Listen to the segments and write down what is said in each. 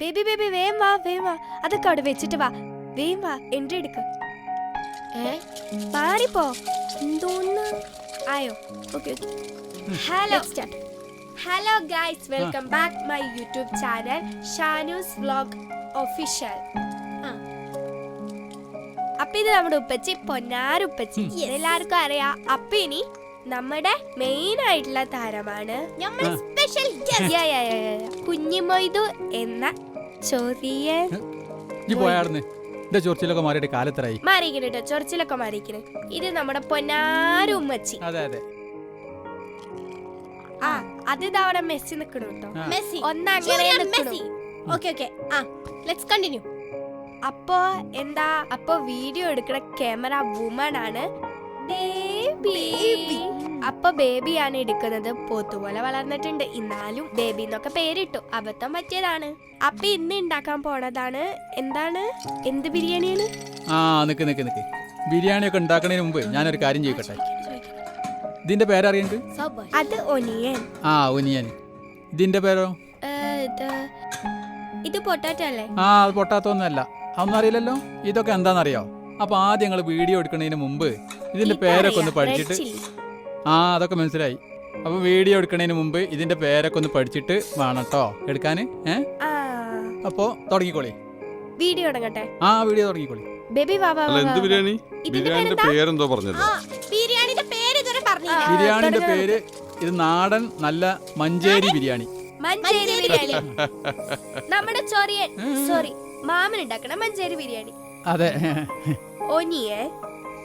Baby baby വേം വാ വേം വാ അതൊക്കെ അവിടെ വെച്ചിട്ട് വാ. വേം വാ എൻട്രി എടുക്ക. ഏ? മാറിപ്പോ എന്തോന്ന്? ആയോ? Okay hello hello guys welcome back my YouTube channel Shanus vlog official അപ്പൊ ഇത് നമ്മുടെ ഉപ്പച്ചി പൊന്നാരുപ്പച്ചി. എല്ലാവർക്കും അറിയാം. അപ്പൊ ഇനി നമ്മുടെ മെയിൻ ആയിട്ടുള്ള താരമാണ് നമ്മൾ സ്പെഷ്യൽ കുഞ്ഞിമൊയ്തു എന്ന ചൊറിച്ചിലൊക്കെ മാറിയിട്ട് മാറിയിരിക്കണ കേട്ടോ ചൊറിച്ചിലൊക്കെ മാറിയിരിക്കണേ ഇത് നമ്മുടെ പൊന്നാരു ഉമ്മച്ചി. അതെ അതെ. ആ അത് അവിടെ മെസ്സി നിക്കണു കേട്ടോ മെസ്സി. ഒന്നങ്ങനെ നിക്കണു. ഓക്കെ ഓക്കെ ആ ലെറ്റ്സ് കണ്ടിന്യൂ അപ്പോ എന്താ അപ്പോ വീഡിയോ എടുക്കുന്ന ക്യാമറ വുമൺ ആണ്. ബേബി അപ്പൊ ബേബിയാണ് എടുക്കുന്നത്. പോത്തുപോലെ വളർന്നിട്ടുണ്ട്. എന്നാലും ബേബി എന്നൊക്കെ പേരിട്ടു. അബദ്ധം പറ്റിയതാണ്. അപ്പൊ ഇന്ന് ഉണ്ടാക്കാൻ പോണതാണ്. എന്താണ്? എന്ത് ബിരിയാണിയാണ്? ആ നിക്ക് നിക്ക് നിക്ക്. ബിരിയാണി ഒക്കെ ഉണ്ടാക്കുന്നതിന് മുമ്പ് ഞാനൊരു കാര്യം ചെയ്യട്ടെ ഇതിന്റെ പേരറിയണ്ട് അത് ഒനിയൻ. ആ ഒനിയൻ. ഇതിന്റെ പേരോ? ഇത് പൊട്ടാറ്റോ അല്ലേ? ആ അത് പൊട്ടാത്തൊന്നല്ല അതൊന്നും അറിയില്ലല്ലോ? ഇതൊക്കെ എന്താണെന്നറിയോ? അപ്പൊ ആദ്യം ഞങ്ങൾ വീഡിയോ എടുക്കുന്നതിന് മുമ്പ് ഇതിന്റെ പേരൊക്കെ ഒന്ന് പഠിച്ചിട്ട് ആ അതൊക്കെ മനസ്സിലായി. അപ്പൊ വീഡിയോ എടുക്കുന്നതിന് മുമ്പ് ഇതിന്റെ പേരൊക്കെ ഒന്ന് പഠിച്ചിട്ട് വേണം കേട്ടോ എടുക്കാന്? ഏ? അപ്പോ തുടങ്ങിക്കോളി. വീഡിയോ തുടങ്ങട്ടെ. ആ വീഡിയോ തുടങ്ങിക്കോളി. ബേബി വാവാ അല്ല എന്ത് ബിരിയാണി? ഇതിന്റെ ബിരിയാണിന്റെ പേരെന്തോ? പറഞ്ഞല്ലോ. ബിരിയാണിന്റെ പേര് ഇതുവരെ പറഞ്ഞില്ല. ബിരിയാണിന്റെ പേര് ഇത് നാടൻ നല്ല മഞ്ചേരി ബിരിയാണി. മഞ്ചേരി ബിരിയാണി. നമ്മുടെ ചൊറിയൻ സോറി മാമൻ ഉണ്ടാക്കണ മഞ്ചേരി ബിരിയാണി. അതെ. Onion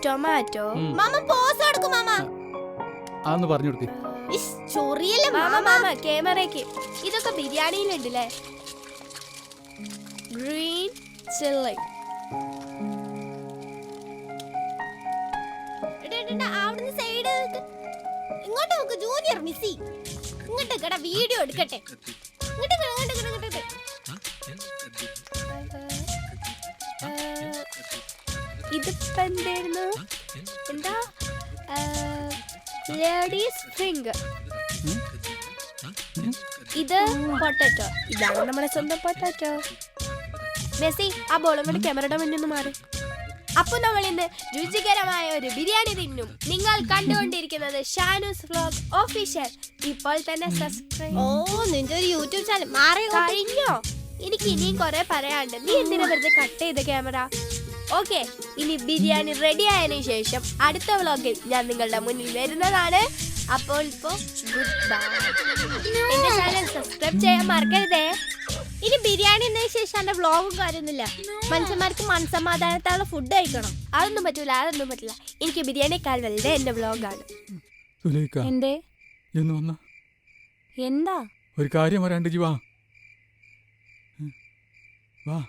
tomato. മാമ പോസ് കൊടുക്കും മാമ. അതൊന്ന് പറഞ്ഞു കൊടുക്ക്. ഇസ് ചൊറിയല്ലേ മാമ മാമ. മാമ ക്യാമറയ്ക്ക്. ഇതൊക്കെ ബിരിയാണിയിലുണ്ടല്ലേ? ഗ്രീൻ ചില്ലി അവിടുന്ന് സൈഡ് ഇങ്ങോട്ട് നോക്ക് ജൂനിയർ മിസ്സി. ഇങ്ങോട്ട് കട വീഡിയോ എടുക്കട്ടെ. ഇങ്ങോട്ട് നിക്ക്. എന്താ? ലേഡീസ് ഫിംഗർ ഇത് പൊട്ടാറ്റോ ഇതാണ് നമ്മുടെ സ്വന്തം പൊട്ടാറ്റോ മെസ്സി ആ ബോളും കൂടി ക്യാമറയുടെ മുന്നിൽ നിന്ന് മാറി. അപ്പൊ നമ്മൾ ഇന്ന് രുചികരമായ ഒരു ബിരിയാണി തിന്നും. നിങ്ങൾ കണ്ടുകൊണ്ടിരിക്കുന്നത് ഷാനൂസ് വ്ലോഗ് ഓഫീഷ്യൽ ഇപ്പോൾ തന്നെ സബ്സ്ക്രൈബ് ഓ നിന്റെ ഒരു യൂട്യൂബ് ചാനൽ മാറി. കഴിഞ്ഞോ? എനിക്ക് ഇനിയും കുറെ പറയാനുണ്ട്. നീ എന്തിനാ വെറുതെ കട്ട് ചെയ്ത ക്യാമറ ഓക്കെ ഇനി ബിരിയാണി റെഡി ആയതിനു ശേഷം അടുത്ത വ്ലോഗിൽ ഞാൻ നിങ്ങളുടെ മുന്നിൽ വരുന്നതാണ്. അപ്പോൾ ഇപ്പോ ഗുഡ് ബൈ എന്റെ ചാനൽ സബ്സ്ക്രൈബ് ചെയ്യാൻ മറക്കരുതേ. ഇനി ബിരിയാണി എന്ന ശേഷം എന്റെ വ്ളോഗും കാര്യമൊന്നുമില്ല. മനുഷ്യന്മാർക്ക് മനസമാധാനത്താനുള്ള ഫുഡ് കഴിക്കണം. അതൊന്നും പറ്റൂല അതൊന്നും പറ്റില്ല എനിക്ക് ബിരിയാണിക്കാൾ വലുത് എന്റെ വ്ളോഗാണ് എന്തേ? എന്താ? ഒരു കാര്യം വരാണ്ട് ജി വാ. വാ.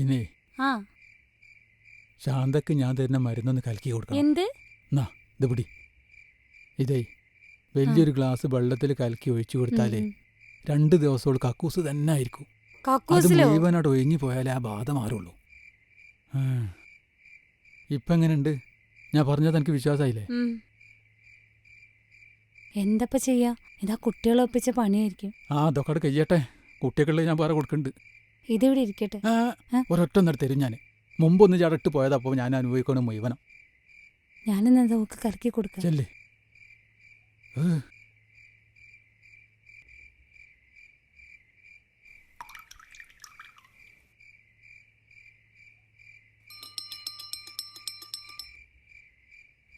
പിന്നെ ആ. ശാന്തക്ക് ഞാൻ തരുന്ന മരുന്നൊന്ന് കലക്കി കൊടുക്കണം. എന്ത്? ഇത് പിടി. ഇതേ വലിയൊരു ഗ്ലാസ് വെള്ളത്തിൽ കലക്കി ഒഴിച്ചു കൊടുത്താലേ രണ്ടു ദിവസത്തോട് കക്കൂസ് തന്നെ ആയിരിക്കും. അത് ഒഴിഞ്ഞു പോയാലേ ആ ബാധ മാറുള്ളൂ. ഇപ്പൊ എങ്ങനെയുണ്ട്? ഞാൻ പറഞ്ഞത് എനിക്ക് വിശ്വാസമായില്ലേ. എന്തപ്പ ചെയ്യാ? ഇതാ കുട്ടികളെ ഒപ്പിച്ച പണിയായിരിക്കും. ആ അതൊക്കെ കഴിയട്ടെ. കുട്ടികളുടെ ഞാൻ വേറെ കൊടുക്കുന്നുണ്ട് ഇതിവിടെ ഇരിക്കട്ടെ? ഒരൊറ്റ നേരത്തെ ഞാൻ മുമ്പൊന്ന് ചടട്ട് പോയതപ്പോ ഞാൻ അനുഭവിക്കണം മുഴുവനം. ഞാനിന്ന് നോക്ക് കറക്കി കൊടുക്കാം. ചെല്ലേ.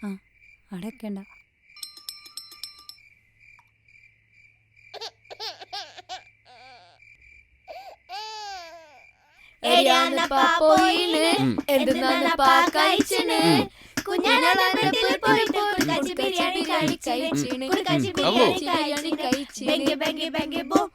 ആ അവിടെ വെക്കണ്ട എരിയാന്നപ്പാ പോയിന്. എന്തെന്നാന്നപ്പാ കഴിച്ചിന്? ബിരിയാണി കഴിച്ചിന്. ബെങ്കി ബെങ്കി ബെങ്കി ബോ.